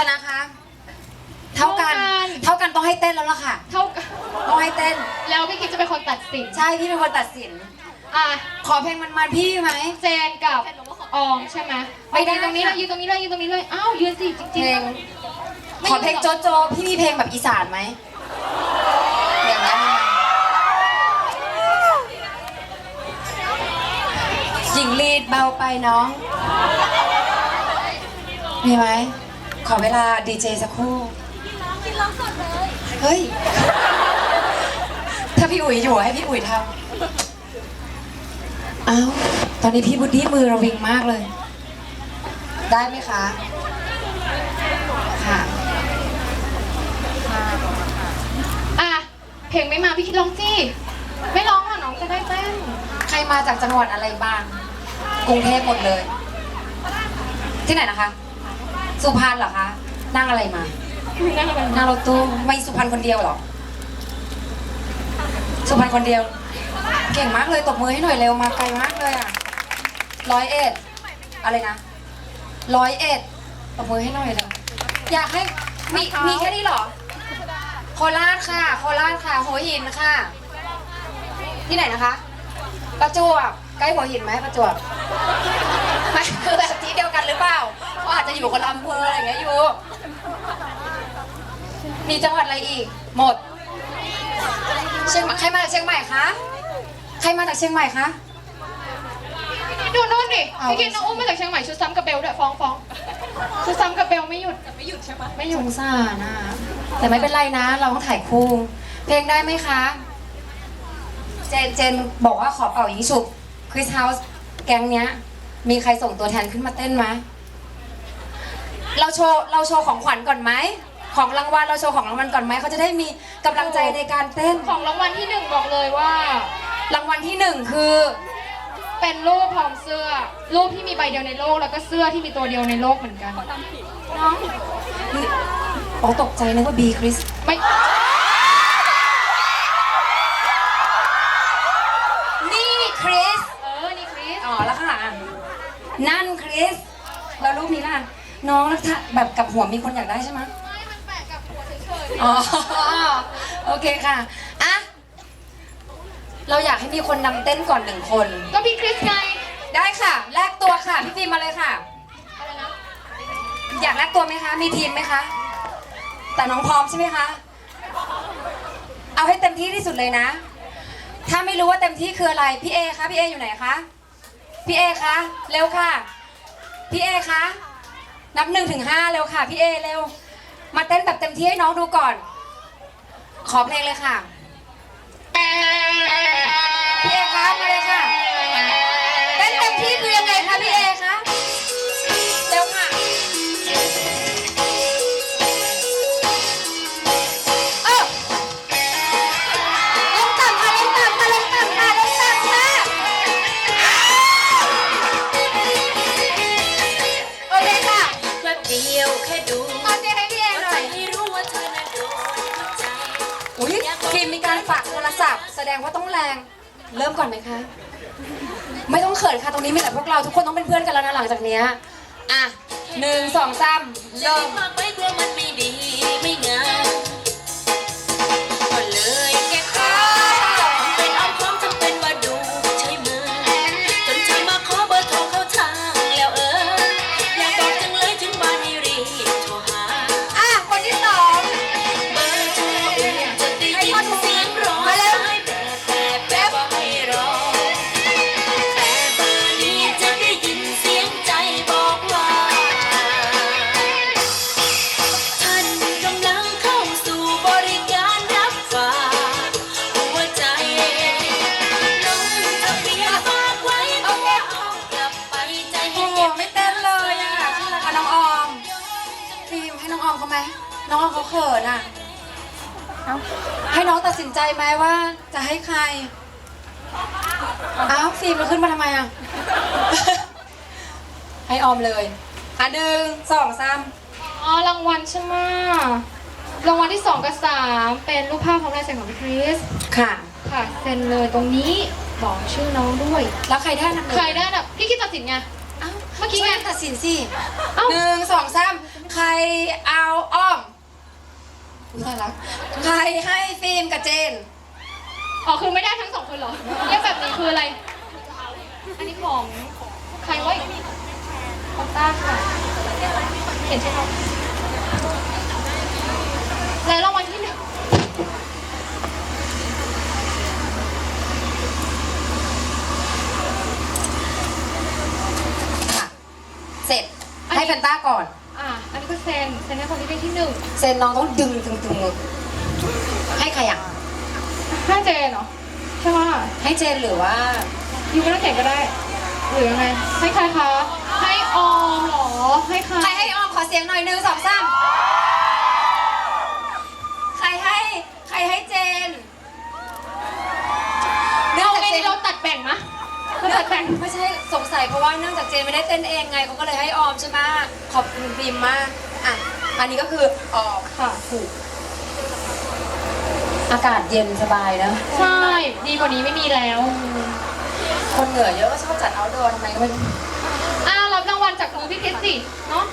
ชนะคะ เท่ากัน เท่ากันต้องให้เต้นแล้วล่ะค่ะ เท่ากันต้องให้เต้น แล้วพี่คิดจะเป็นคนตัดสินใช่พี่เป็นคนตัดสิน อะขอเพลงมันๆพี่ไหม เจนกับออมใช่ไหมไม่ได้ยืนตรงนี้เลยยืนตรงนี้เลยยืนตรงนี้เลยอ้าวยืนสิจเพริงลงขอเพลงโจโจพี่มีเพลงแบบอีสานไหมเพลงนั้นหญิงลีดเบาไปน้อง มีไหม ขอเวลาดีเจสักครู่เฮ้ย ถ้าพี่อุ๋ยอยู่ให้พี่อุ๋ยทำอ้าวตอนนี้พี่บุดดี้มือระวิงมากเลย ได้ไหมคะ ค่ะๆอะ เพลงไม่มาพี่คิดร้องสิไม่ร้องอะน้องจะได้เต้นใครมาจากจังหวัดอะไรบ้าง กรุงเทพหมดเลย ที่ไหนนะคะ สุพรรณเหรอคะ นั่งอะไรมา นั่งอะไรนั่งรถตู้ไม่สุพรรณคนเดียวเหรอ สุพรรณคนเดียว เก่งมากเลยตบมือให้หน่อยเร็วมาไกลมากเลยอะร้อยเอ็ดอะไรนะร้อยเอ็ดตบมือให้หน่อยเลยอยากให้มีมีแค่นี้เหรอ โคราชค่ะ โคราชค่ะ หัวหินค่ะ ที่ไหนนะคะ ประจวบใกล้หัวหินไหมประจวบ ไม่คือแบบที่เดียวกันหรือเปล่าเขาอาจจะอยู่คนละอำเภออะไรอย่างเงี้ยอยู่ มีจังหวัดอะไรอีก หมด เชียงใหม่ใครมาจากเชียงใหม่คะใครมาจากเชียงใหม่คะ ดูนู่นดิเอา พี่คิดน้องอุ้มมาจากเชียงใหม่ชุดซ้ำกับเบลด้วยฟ้องฟ้องชุดซ้ำกับเบลไม่หยุดไม่หยุดใช่ไหมไม่หยุสดงสารนะแต่ไม่เป็นไรนะ เราต้องถ่ายคู่ เพลงได้ไหมคะ เจนเจนบอกว่าขอเป่ายิงฉุบคริสเฮาส์แก๊งเนี้ย มีใครส่งตัวแทนขึ้นมาเต้นไหมเราโชว์เราโชว์ของขวัญก่อนไหม ของรางวัลเราโชว์ของรางวัลก่อนไหมเขาจะได้มีกำลังใจในการเต้น ของรางวัลที่หนึ่งบอกเลยว่า รางวัลที่หนึ่งคือ เป็นรูปพร้อมเสื้อ รูปที่มีใบเดียวในโลก แล้วก็เสื้อที่มีตัวเดียวในโลกเหมือนกันน้องอ๋อตกใจนึกว่าบีคริสไม่นี่คริส เออ นี่คริส อ๋อ แล้วข้างหลังอะ นั่นคริสแล้วรูปนี้ล่ะ น้องแล้วถ้าแบบกับหัวมีคนอยากได้ใช่ไหมไม่มันแปะกับหัวเฉยอ๋อ โอเคค่ะ อะ เราอยากให้มีคนนำเต้นก่อนหนึ่งคนๆก็พี่คริสไง ได้ค่ะ แลกตัวค่ะ พี่ฟิล์มมาเลยค่ะ อะไรนะ อยากแลกตัวไหมคะ มีทีมไหมคะ แต่น้องพร้อมใช่ไหมคะ เอาให้เต็มที่ที่สุดเลยนะ ถ้าไม่รู้ว่าเต็มที่คืออะไร พี่เอคะ พี่เออยู่ไหนคะ พี่เอคะเร็วค่ะ พี่เอคะนับหนึ่งถึงห้าเร็วค่ะ พี่เอเร็ว มาเต้นแบบเต็มที่ให้น้องดูก่อน ขอเพลงเลยค่ะัพท์แสดงว่าต้องแรง เริ่มก่อนไหมคะ ไม่ต้องเขินค่ะตรงนี้มีแต่พวกเราทุกคนต้องเป็นเพื่อนกันแล้วนะหลังจากเนี้ยอะหนึ่งสองสามเริ่มมมากไปกลัวมัน น้องออมเขาเขินอะ ให้น้องตัดสินใจไหมว่า จะให้ใคร อ้าวฟิล์มเราขึ้นมาทำไมอะ ให้ออมเลยอะหนึ่งสองสามอ๋อรางวัลใช่ไหมรางวัลที่สองกับสามเป็นรูปภาพพร้อมลายเซ็นของพี่คริส ค่ะ ค่ะเซ็นเลยตรงนี้บอกชื่อน้องด้วย แล้วใครได้อันดับหนึ่งใครได้น่ะพี่คิดตัดสินไง อ้าวเมื่อกี้ช่วยไง กันตัดสินสิเอ้า หนึ่งสองสามใครเอาอุ้ย ตายละใครให้ฟิล์มกับเจน อ๋อคือไม่ได้ทั้งสองคนเหรอเรียกแบบนี้คืออะไร อันนี้ของใครวะของต้าค่ะเขียนใช่ไหมและรางวัลที่หนึ่งค่ะเสร็จให้แฟนต้าก่อน อะอันนี้ก็เซนเซนให้คนที่ได้ที่หนึ่งเซนน้องต้องดึงตึงๆให้ใครอะห้าเจนเหรอใช่ไหมให้เจนหรือว่ายูไม่ต้องเขียนก็ได้ หรือยังไงให้ใครคะให้ออมเหรอให้ใครใครให้ออมขอเสียงหน่อยหนึ่งสองสามใครให้ใครให้เจน ไม่แต่ไม่ใช่สงสัยเพราะว่าเนื่องจากเจนไม่ได้เต้นเองไงเขาก็เลยให้ออมใช่ไหมขอบคุณบีมมากอะอันนี้ก็คือออกค่ะถูกอากาศเย็นสบายนะ ใช่ ดีกว่านี้ไม่มีแล้ว คนเหงื่อเยอะก็ชอบจัดเอาท์ดอทำไมก็ไม่รารบรางวัลจากมือพี่เคสสิเนาะ